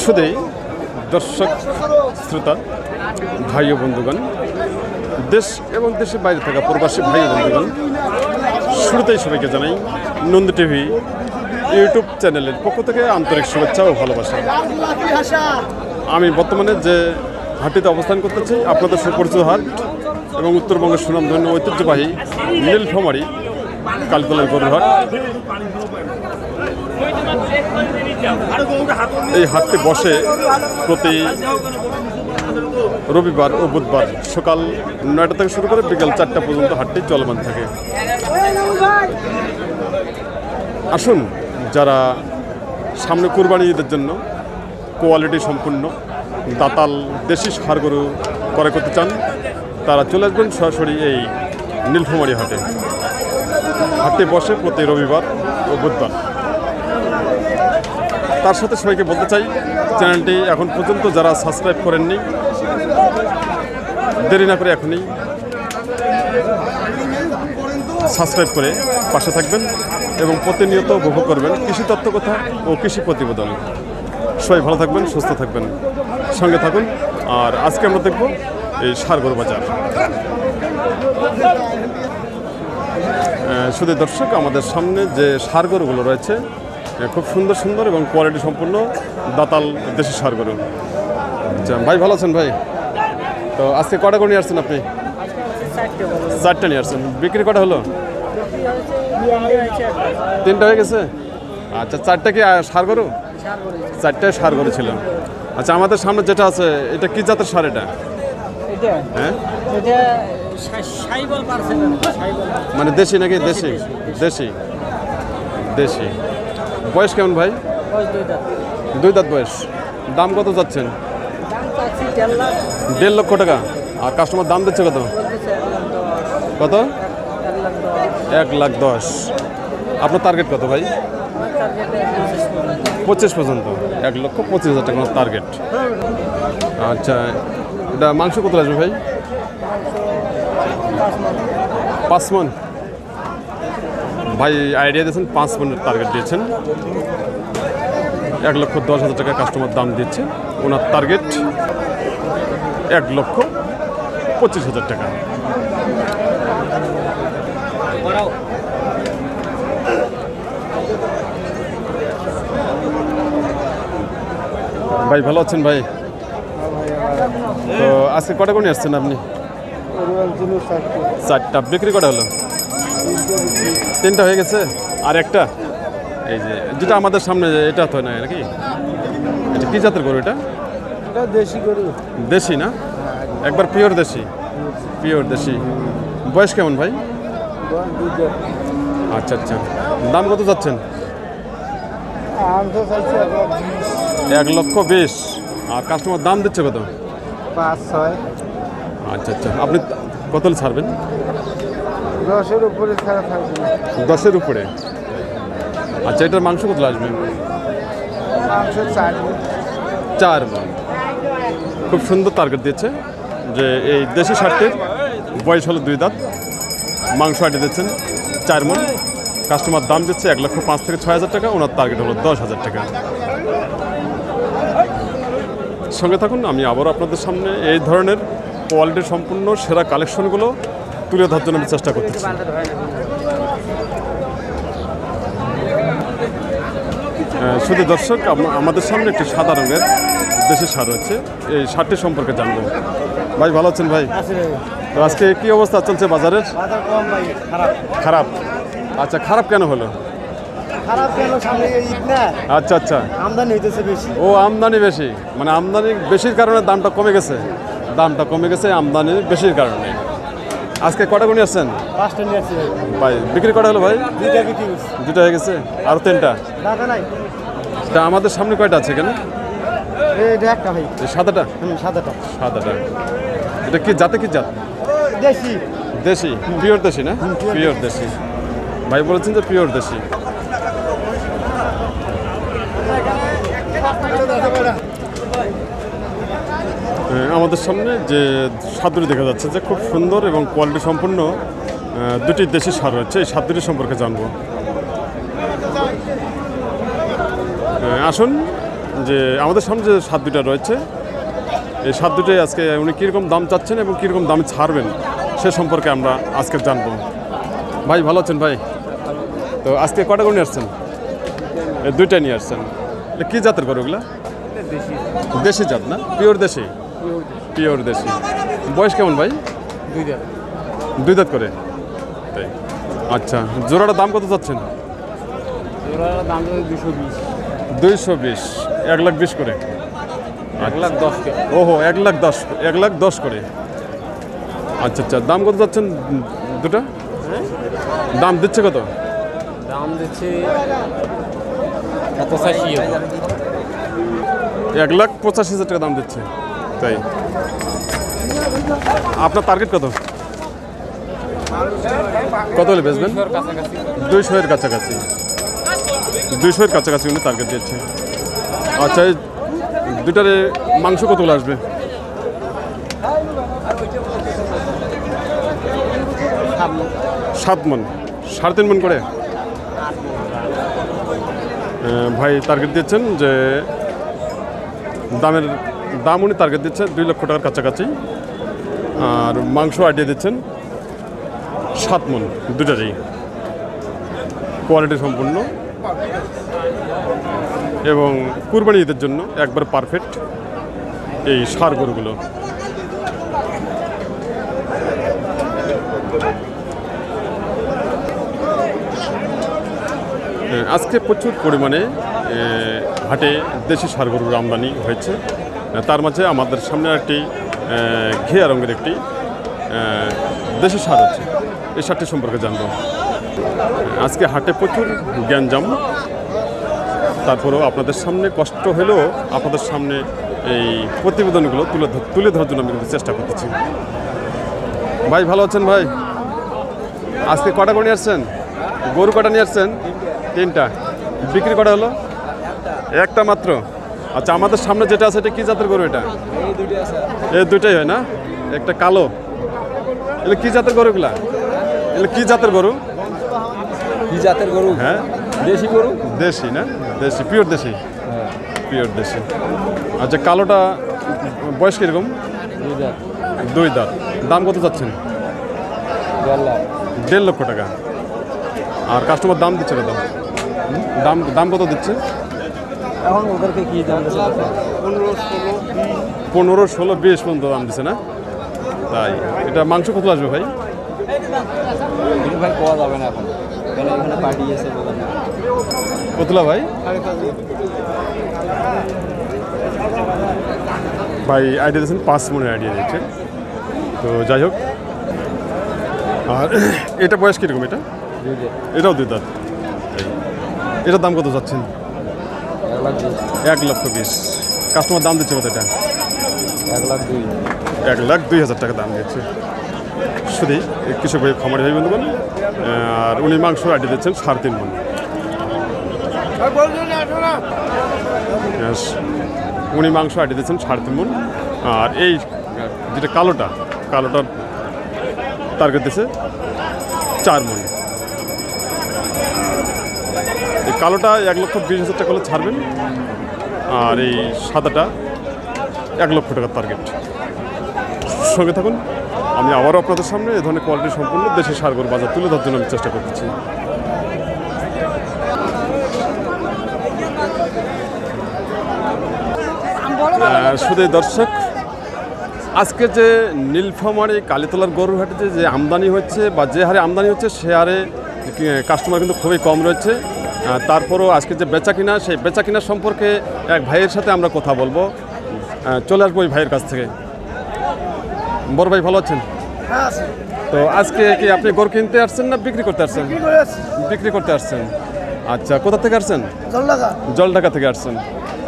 শুধুই দর্শক, শ্রোতা, ভাই ও বন্ধুগণ, দেশ এবং দেশের বাইরে থাকা প্রবাসী ভাই ও বন্ধুগণ, শুরুতেই সবাইকে জানাই নন্দ টিভি ইউটিউব চ্যানেলের পক্ষ থেকে আন্তরিক শুভেচ্ছা ও ভালোবাসা। আমি বর্তমানে যে হাটটিতে অবস্থান করতেছি, আপনাদের সুপরিচিত হাট এবং উত্তরবঙ্গের সুনামধন্য ঐতিহ্যবাহী নীলফামারি কালতলার গরুর হাট। এই হাটটি বসে প্রতি রবিবার ও বুধবার সকাল নয়টা থেকে শুরু করে বিকেল চারটা পর্যন্ত হাটটি চলমান থাকে। আসুন যারা সামনে কুরবানি ঈদের জন্য কোয়ালিটি সম্পূর্ণ, দাতাল দেশি সার গরু ক্রয় করতে চান, তারা চলে আসবেন সরাসরি এই নীলফামারি হাটে। হাটটি বসে প্রতি রবিবার ও বুধবার। তার সাথে সবাইকে বলতে চাই, চ্যানেলটি এখন পর্যন্ত যারা সাবস্ক্রাইব করেননি, দেরি না করে এখনই সাবস্ক্রাইব করে পাশে থাকবেন এবং প্রতিনিয়ত উপভোগ করবেন কৃষি তত্ত্ব কথা ও কৃষি প্রতিবেদন। সবাই ভালো থাকবেন, সুস্থ থাকবেন, সঙ্গে থাকুন। আর আজকে আমরা দেখব এই সারগর বাজার। শুধু দর্শক আমাদের সামনে যে সারগরগুলো রয়েছে খুব সুন্দর সুন্দর এবং কোয়ালিটি সম্পূর্ণ দাতাল দেশি সারগরু। আচ্ছা ভাই ভালো আছেন ভাই? তো আজকে কটা করে নিয়ে আসছেন আপনি? চারটে নিয়ে আসছেন। বিক্রি কটা হলো? তিনটা হয়ে গেছে? আচ্ছা চারটা কি সার গরু চারটায় সার গরু ছিল। আচ্ছা আমাদের সামনে যেটা আছে এটা কি জাতের সার এটা? এটা? হ্যাঁ? মানে দেশি নাকি? দেশি দেশি? দেশি বয়স কেমন ভাই? দুই দাঁত। বয়স। দাম কত যাচ্ছেন? দেড় লক্ষ টাকা। আর কাস্টমার দাম দিচ্ছে কত? কত? এক লাখ দশ। আপনার টার্গেট কত ভাই? পঁচিশ পর্যন্ত। পঁচিশ পর্যন্ত। এক লক্ষ পঁচিশ হাজার টাকা টার্গেট আচ্ছা এটা মাংস কত আসবে ভাই? পাঁচ মন। ভাই আইডিয়া দিয়েছেন, পাঁচ মনের টার্গেট দিয়েছেন। এক লক্ষ দশ হাজার টাকা কাস্টমার দাম দিচ্ছে। ওনার টার্গেট এক লক্ষ পঁচিশ হাজার টাকা। ভাই, ভালো আছেন ভাই? তো আজকে কটা করে নিয়ে আসছেন আপনি? চারটা। বিক্রি করা হলো? তিনটা হয়ে গেছে? আর একটা? এই যে যেটা আমাদের সামনে এটা তো নয় নাকি? এটা কি জাতের গরু এটা? এটা দেশি গরু। দেশি না? একবার পিওর দেশি। পিওর দেশি। বয়স কেমন ভাই? আচ্ছা আচ্ছা। দাম কত যাচ্ছেন? এক লক্ষ বিশ। আর কাস্টমার দাম দিচ্ছে কত? পাঁচ ছয়। আচ্ছা আচ্ছা। আপনি কত ছাড়বেন? দশের উপরে ছাড়া থাকবে দশের উপরে? আচ্ছা এটার মাংস কত আসবে মাংস চার চার মন। খুব সুন্দর টার্গেট দিচ্ছে যে এই দেশি শার্টের বয়স হলো দুই দাঁত। মাংস আটি দিচ্ছেন চার মন। কাস্টমার দাম দিচ্ছে এক লক্ষ পাঁচ থেকে ছয় হাজার টাকা ওনার টার্গেট হলো দশ হাজার টাকা। সঙ্গে থাকুন আমি আবারও আপনাদের সামনে এই ধরনের কোয়ালিটি সম্পূর্ণ সেরা কালেকশনগুলো তুলে ধরার জন্য আমি চেষ্টা করতেছি। শুধু দর্শক আম- আমাদের সামনে একটি সাদা রঙের দেশি সার রয়েছে। এই সারটি সম্পর্কে জানব। ভাই ভালো আছেন ভাই? আজকে কি অবস্থা চলছে বাজারের? খারাপ। খারাপ। আচ্ছা খারাপ কেন হলো? খারাপ কেন? সামনে না। আচ্ছা আচ্ছা। আমদানি হইতেছে বেশি। ও আমদানি বেশি। মানে আমদানি বেশির কারণে দামটা কমে গেছে। দামটা কমে গেছে আমদানি বেশির কারণে। আজকে কটা গুণি আসছেন আসছি। ভাই বিক্রি কটা হলো ভাই? দুটো হয়ে গেছে? আর তিনটা? তা আমাদের সামনে কয়টা আছে এখানে? এই সাদাটা? সাদাটা। সাদাটা। এটা কি জাতে কি জাত? দেশি। দেশি? পিওর দেশি না? পিওর দেশি। ভাই বলেছেন যে পিওর দেশি। আমাদের সামনে যে সাদুরি দেখা যাচ্ছে যে খুব সুন্দর এবং কোয়ালিটি সম্পন্ন দুটি দেশি সার রয়েছে। এই সাদুরি সম্পর্কে জানব। আসুন যে আমাদের সামনে যে সাত দুটা রয়েছে এই সাত দুটাই আজকে উনি কীরকম দাম চাচ্ছেন এবং কীরকম দামে ছাড়বেন সে সম্পর্কে আমরা আজকে জানব। ভাই ভালো আছেন ভাই? তো আজকে কটা করে নিয়ে আসছেন? দুইটা নিয়ে আসছেন। এটা কী জাতের গরু ওগুলা দেশি। জাত না? পিওর দেশি? পিওর দেশি। বয়স কেমন ভাই? দুই দেড় দুই দাঁত করে? তাই। আচ্ছা জোড়াটার দাম কত চাচ্ছেন? ওরা দাম দুশো বিশ। দুইশো বিশ এক লাখ বিশ করে। এক লাখ দশ কে ওহো এক লাখ দশ এক লাখ দশ করে। আচ্ছা আচ্ছা দাম কত যাচ্ছেন দুটো? দাম দিচ্ছে কত? দাম দিচ্ছে পঁচাশি। এক লাখ পঁচাশি হাজার টাকা দাম দিচ্ছে। তাই। আপনার টার্গেট কত? কত হলে কাছাকাছি দুইশো এর কাছাকাছি। দুইশো এর কাছাকাছি উনি টার্গেট দিচ্ছে আচ্ছা এই দুটারে মাংস কতগুলো আসবে? সাত মন। সাড়ে তিন মন করে? ভাই টার্গেট দিচ্ছেন যে দামের দাম উনি টার্গেট দিচ্ছেন দুই লক্ষ টাকার কাছাকাছি। আর মাংস আইডিয়া দিচ্ছেন সাত মন দুটারই কোয়ালিটি সম্পূর্ণ। এবং কুরবানি ঈদের জন্য একবার পারফেক্ট এই সার গরুগুলো। আজকে প্রচুর পরিমাণে হাটে দেশি সার গরুর আমদানি হয়েছে। তার মাঝে আমাদের সামনে একটি ঘিয়া রঙের একটি এ, দেশি সার আছে। এই সারটি সম্পর্কে জানব। আজকে হাটে প্রচুর জ্ঞান জ্ঞানজাম তারপরেও আপনাদের সামনে কষ্ট হলেও আপনাদের সামনে এই প্রতিবেদনগুলো তুলে তুলে ধরার জন্য আমি কিন্তু চেষ্টা করতেছি। ভাই ভালো আছেন ভাই? আজকে কটা করে নিয়ে আসছেন? গরু কটা নিয়ে আসছেন? তিনটা। বিক্রি কটা হলো? একটা মাত্র। আচ্ছা আমাদের সামনে যেটা আছে এটা কি জাতের গরু এটা? এই দুইটাই হয় না? একটা কালো। এগুলো কি জাতের গরুগুলা? এগুলো কি জাতের গরু? কি জাতের গরু? হ্যাঁ। দেশি গরু? দেশি না? দেশি পিওর দেশি? পিওর দেশি। আচ্ছা কালোটা বয়স কীরকম? দুই দাঁত। দাম কত যাচ্ছেন দেড় লক্ষ টাকা। আর কাস্টমার দাম দিচ্ছে দাম দাম কত দিচ্ছে? এখন ওদেরকে কি দাম পনেরো ষোলো পনেরো ষোলো বিশ পর্যন্ত দাম দিচ্ছে না? তাই। এটা মাংস কত আসবে ভাই? ভাই পাওয়া যাবে না এখন? পার্টি কতলা ভাই? ভাই আইডিয়া দিয়েছেন পাঁচ মনের আইডিয়া দিচ্ছে তো যাই হোক। আর এটা বয়স কীরকম এটা? এটাও দুই দাঁত এটার দাম কত যাচ্ছেন লাখ এক লক্ষ বিশ। কাস্টমার দাম দিচ্ছে কত এটা? এক লাখ দুই। এক লাখ দুই হাজার টাকা দাম দিচ্ছে। শুধুই কিছু ভাই খামারি ভাই বন্ধুগণ। আর উনি মাংস আইডি দিচ্ছেন সাড়ে তিন মন উনি মাংস আইডি দিচ্ছেন সাড়ে তিন মন আর এই যেটা কালোটা কালোটার টার্গেট দিচ্ছে চার মন কালোটা এক লক্ষ বিশ হাজার টাকা হলে ছাড়বেন। আর এই সাদাটা এক লক্ষ টাকার টার্গেট সঙ্গে থাকুন, আমি আবারও আপনাদের সামনে এ ধরনের কোয়ালিটি সম্পূর্ণ দেশি সারগর বাজার তুলে ধরার জন্য আমি চেষ্টা করতেছি। শুধু দর্শক, আজকে যে নীলফামারি কালীতলার গরুর হাটে যে- আমদানি হচ্ছে বা যে হারে আমদানি হচ্ছে, সে হারে কাস্টমার কিন্তু খুবই কম রয়েছে। তারপরও আজকে যে বেচা কিনা সেই বেচা কিনা সম্পর্কে এক ভাইয়ের সাথে আমরা কথা বলব। চলে আসব ওই ভাইয়ের কাছ থেকে। বড় ভাই ভালো আছেন? তো আজকে কি আপনি গরু কিনতে আসছেন না বিক্রি করতে আসছেন? বিক্রি করতে আসছেন। আচ্ছা কোথা থেকে আসছেন? জলডাকা জলঢাকা থেকে আসছেন।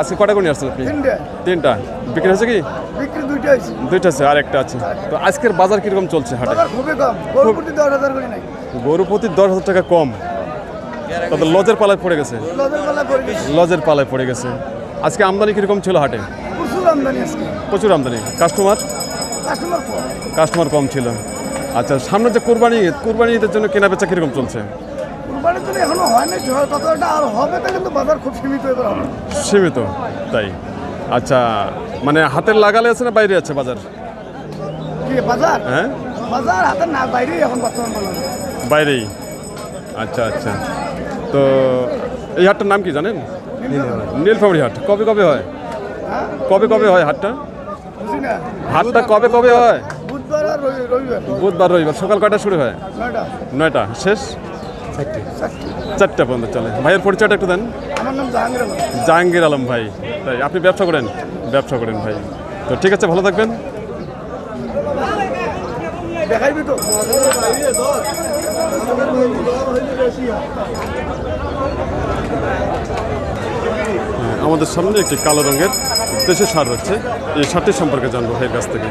আজকে কটা নিয়ে আসছেন আপনি? তিনটে। বিক্রি হয়েছে কি? দুইটা আছে আর একটা আছে। তো আজকের বাজার কীরকম চলছে হাটে? গরু প্রতি দশ হাজার টাকা কম। তাদের লজের পালায় পড়ে গেছে। লজের পালায় পড়ে গেছে। আজকে আমদানি কীরকম ছিল হাটে? প্রচুর আমদানি কাস্টমার? কাস্টমার কম। ছিল। আচ্ছা সামনে যে কোরবানি ঈদ কোরবানি ঈদের জন্য কেনা বেচা কীরকম চলছে এখনও না আর হবে তা কিন্তু বাজার খুব সীমিত এবার হবে। সীমিত তাই। আচ্ছা মানে হাতের লাগালে আছে না বাইরে আছে বাজার? কি বাজার? হ্যাঁ? বাজার হাতের না বাইরেই এখন বর্তমান বাইরেই। আচ্ছা আচ্ছা। তো এই হাটটার নাম কি জানেন? নীলফামারি হাট। কবে কবে হয়? কবে কবে হয় হাটটা? হাটটা কবে কবে হয়? বুধবার, রবিবার। সকাল কয়টা শুরু হয়? নয়টা। শেষ? চারটে পর্যন্ত চলে। ভাইয়ের পরিচয়টা একটু দেন। জাহাঙ্গীর আলম ভাই। তাই আপনি ব্যবসা করেন? ব্যবসা করেন ভাই। তো ঠিক আছে, ভালো থাকবেন। দেখাইবি তো। আমাদের সামনে একটি কালো রঙের দেশি সার হচ্ছে এই সারটি সম্পর্কে জানব ভাইয়ের কাছ থেকে।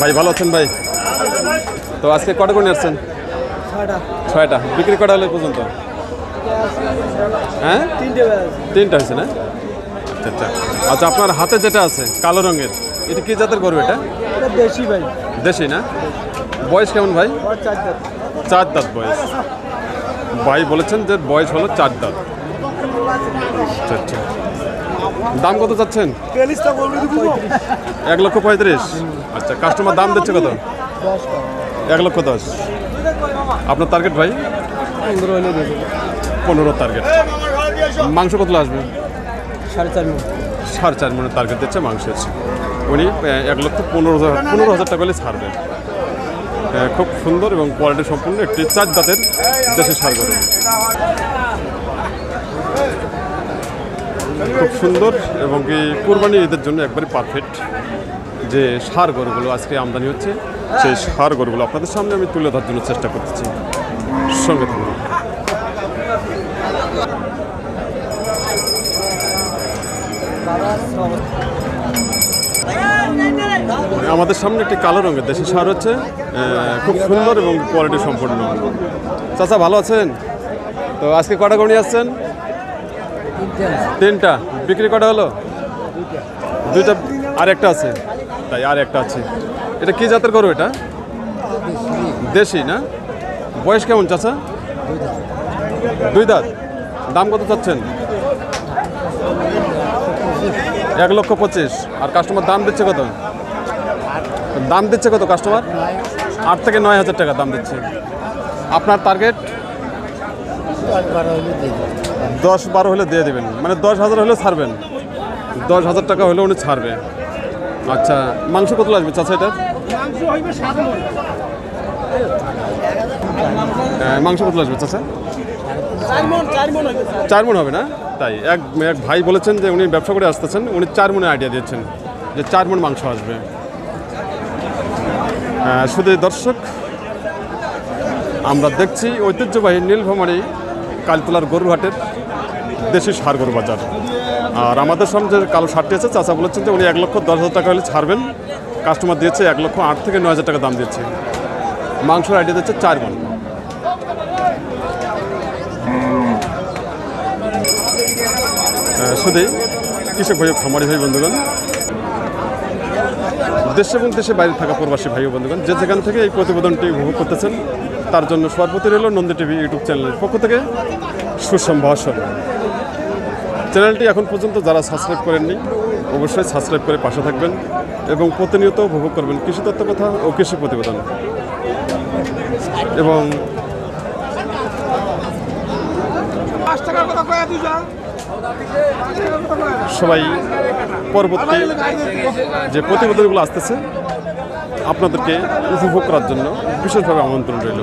ভাই ভালো আছেন ভাই? তো আজকে কটা করে আসছেন? ছয়টা। বিক্রি কটা হলে পর্যন্ত? হ্যাঁ? তিনটে তিনটা হয়েছে না? আচ্ছা আচ্ছা। আচ্ছা আপনার হাতে যেটা আছে কালো রঙের এটা কি জাতের গরু এটা? দেশি ভাই। দেশি না? বয়স কেমন ভাই? চার দাঁত। বয়স। ভাই বলেছেন যে বয়স হলো চার দাঁত। আচ্ছা আচ্ছা। দাম কত চাচ্ছেন? এক লক্ষ পঁয়ত্রিশ। আচ্ছা কাস্টমার দাম দিচ্ছে কত? এক লক্ষ দশ। আপনার টার্গেট ভাই? পনেরো পনেরো টার্গেট মাংস কত আসবে? সাড়ে চার মিনিট সাড়ে চার মনের টার্গেট দিচ্ছে মাংসের উনি এক লক্ষ পনেরো হাজার পনেরো হাজার টাকা হলে ছাড়বেন খুব সুন্দর এবং কোয়ালিটি সম্পূর্ণ একটি চার দাঁতের দেশি সার গরু। খুব সুন্দর এবং কি কোরবানি ঈদের জন্য একবারে পারফেক্ট যে সার গরুগুলো আজকে আমদানি হচ্ছে, সেই সার গরুগুলো আপনাদের সামনে আমি তুলে ধরার জন্য চেষ্টা করতেছি। সঙ্গে থাকুন। আমাদের সামনে একটি কালো রঙের দেশি সার হচ্ছে খুব সুন্দর এবং কোয়ালিটি সম্পূর্ণ চাচা, ভালো আছেন? তো আজকে কটা গণি আসছেন? তিনটা। বিক্রি কটা হলো? দুইটা আর একটা আছে। তাই আর একটা আছে। এটা কি জাতের গরু এটা? দেশি না? বয়স কেমন চাচা? দুই দাঁত। দাম কত চাচ্ছেন? এক লক্ষ পঁচিশ। আর কাস্টমার দাম দিচ্ছে কত? দাম দিচ্ছে কত কাস্টমার আট থেকে নয় হাজার টাকা দাম দিচ্ছে। আপনার টার্গেট দশ বারো হলে দিয়ে দেবেন। মানে দশ হাজার হলে ছাড়বেন। দশ হাজার টাকা হলে উনি ছাড়বে। আচ্ছা মাংস কত লাগবে চাচা এটার? হ্যাঁ, মাংস কত লাগবে চাচা? চার মন হবে না? তাই এক এক ভাই বলেছেন যে উনি ব্যবসা করে আসতেছেন উনি চার মনে আইডিয়া দিয়েছেন যে চার মন মাংস আসবে। শুধু দর্শক, আমরা দেখছি ঐতিহ্যবাহী নীলফামারী কালতলার গরুহাটের দেশি সার গরু বাজার। আর আমাদের সামনে যে কালো সারটি আছে, চাচা বলেছেন যে উনি এক লক্ষ দশ হাজার টাকা হলে ছাড়বেন। কাস্টমার দিয়েছে এক লক্ষ আট থেকে নয় হাজার টাকা দাম দিয়েছে। মাংসের আইডিয়া দিচ্ছে চার মন শুধুই কৃষক ভাই খামারি ভাই, বন্ধুগণ দেশ এবং দেশে বাইরে থাকা প্রবাসী ভাই বন্ধুগণ, যে যেখান থেকে এই প্রতিবেদনটি উপভোগ করতেছেন, তার জন্য সর্বতি রইল নন্দী টিভি ইউটিউব চ্যানেলের পক্ষ থেকে সুসম্ভাষণ। চ্যানেলটি এখন পর্যন্ত যারা সাবস্ক্রাইব করেননি, অবশ্যই সাবস্ক্রাইব করে পাশে থাকবেন এবং প্রতিনিয়ত উপভোগ করবেন কৃষি তত্ত্ব কথা ও কৃষি প্রতিবেদন। এবং পাঁচ টাকার কথা সবাই পরবর্তী যে প্রতিবেদনগুলো আসতেছে আপনাদেরকে উপভোগ করার জন্য বিশেষভাবে আমন্ত্রণ রইল।